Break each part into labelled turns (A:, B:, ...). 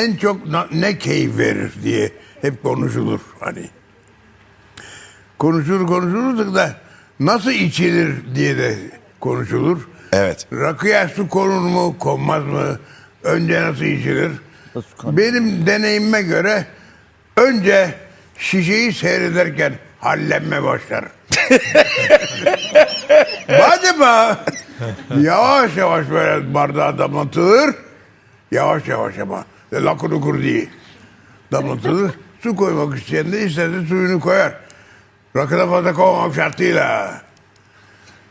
A: en çok ne keyif verir diye hep konuşulur hani. Konuşulur konuşulur da nasıl içilir diye de konuşulur.
B: Evet.
A: Rakıya su konur mu konmaz mı? Önce nasıl içilir? Benim deneyime göre önce şişeyi seyrederken hallenme başlar. Acaba yavaş yavaş böyle bardağa damlatılır. Yavaş yavaş ama. Lakur ukur değil. Damlatılır. Su koymak isteyen de isterse suyunu koyar. Rakıda fazla koymamak şartıyla.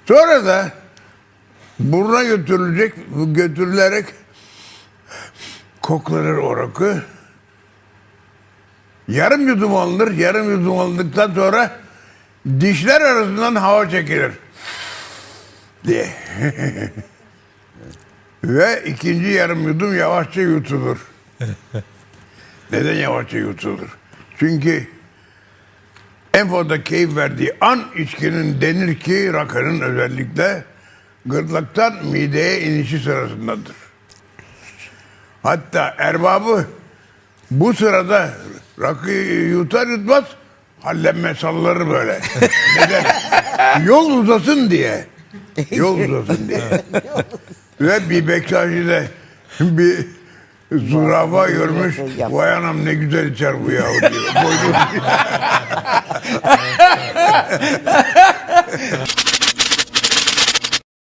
A: Sonra da buruna götürülecek, götürülerek koklanır o rakı. Yarım yudum alınır. Yarım yudum alındıktan sonra dişler arasından hava çekilir. Diye. Ve ikinci yarım yudum yavaşça yutulur. Neden yavaşça yutulur? Çünkü en fazla keyif verdiği an içkinin denir ki rakının özellikle gırtlaktan mideye inişi sırasındadır. Hatta erbabı bu sırada rakıyı yutar yutmaz hallenme salları böyle. Neden? Yol uzasın diye. Yol uzasın diye. Ve bir Bektaşi'de bir zürafa görmüş. Vay anam ne güzel içer bu diyor. Boynu-